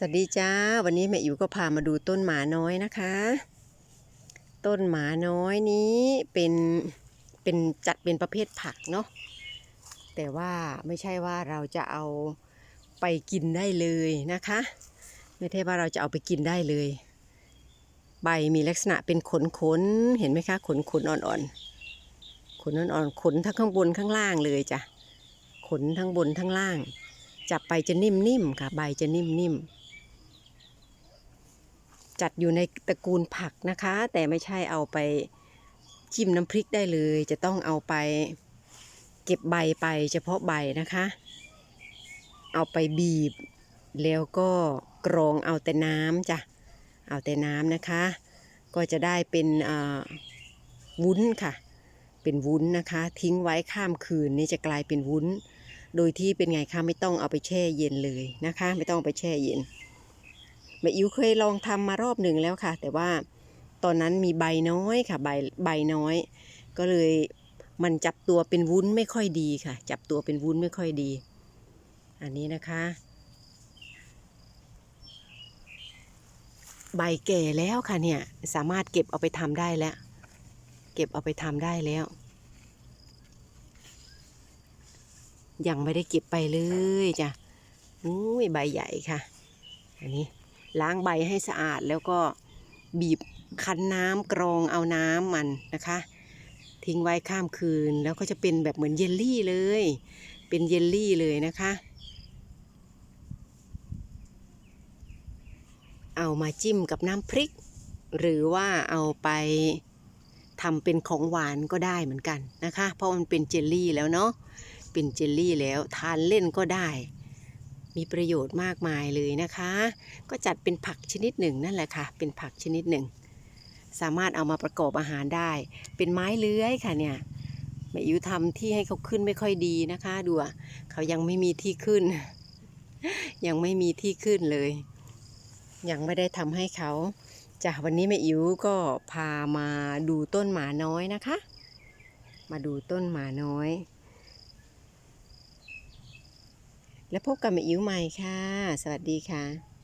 สวัสดีจ้า วันนี้แม่อิ๋วก็พามาดูต้นหมาน้อยนะคะ ต้นหมาน้อยนี้เป็นเป็นจัดเป็นประเภทผักเนาะแต่ว่าไม่ใช่ว่าเราจะเอาไปกินได้เลยนะคะ ไม่ใช่ว่าเราจะเอาไปกินได้เลย ใบมีลักษณะเป็นขนขนเห็นไหมคะ ขนขนอ่อนๆขนอ่อนๆขนทั้งข้างบนข้างล่างเลยจ้ะขนทั้งบนทั้งล่างจับไปจะนิ่มๆค่ะ ใบจะนิ่มๆ จัดอยู่ในตระกูลผักนะคะ แต่ไม่ใช่เอาไปจิ้มน้ำพริกได้เลย จะต้องเอาไปเก็บใบไปเฉพาะใบนะคะ เอาไปบีบ แล้วก็กรองเอาแต่น้ำจ้ะเอาแต่น้ำนะคะ ก็จะได้เป็นวุ้นค่ะ เป็นวุ้นนะคะ ทิ้งไว้ข้ามคืนนี่จะกลายเป็นวุ้น โดยที่เป็นไงคะไม่ต้องเอาไปแช่เย็นเลยนะคะ ไม่ต้องเอาไปแช่เย็น แม่อิ๋วเคยลองทำมารอบหนึ่งแล้วค่ะ แต่ว่าตอนนั้นมีใบน้อยค่ะใบใบน้อย ก็เลยมันจับตัวเป็นวุ้นไม่ค่อยดีค่ะ จับตัวเป็นวุ้นไม่ค่อยดี อันนี้นะคะ ใบแก่แล้วค่ะเนี่ยสามารถเก็บเอาไปทำได้แล้ว เก็บเอาไปทำได้แล้ว ยังไม่ได้เก็บไปเลยจ้ะอุ้ยใบใหญ่ค่ะ อันนี้ ล้างใบให้สะอาด แล้วก็บีบคั้นน้ำกรองเอาน้ำมันนะคะ ทิ้งไว้ข้ามคืนแล้วก็จะเป็นแบบเหมือนเยลลี่เลย เป็นเยลลี่เลยนะคะ เอามาจิ้มกับน้ำพริก หรือว่าเอาไปทำเป็นของหวานก็ได้เหมือนกันนะคะ เพราะมันเป็นเจลลี่แล้วเนาะเป็นเจลลี่แล้วทานเล่นก็ได้ มีประโยชน์มากมายเลยนะคะ ก็จัดเป็นผักชนิดหนึ่งนั่นแหละค่ะ เป็นผักชนิดหนึ่ง สามารถเอามาประกอบอาหารได้ เป็นไม้เลื้อยค่ะเนี่ยแม่อิ๋วทำที่ให้เขาขึ้นไม่ค่อยดีนะคะ ดูอะเขายังไม่มีที่ขึ้น ยังไม่มีที่ขึ้นเลย ยังไม่ได้ทำให้เขาจ้ะวันนี้แม่อิ๋วก็พามาดูต้นหมาน้อยนะคะ มาดูต้นหมาน้อย และพบกับม่อิ๋วใหม่ค่ะ สวัสดีค่ะ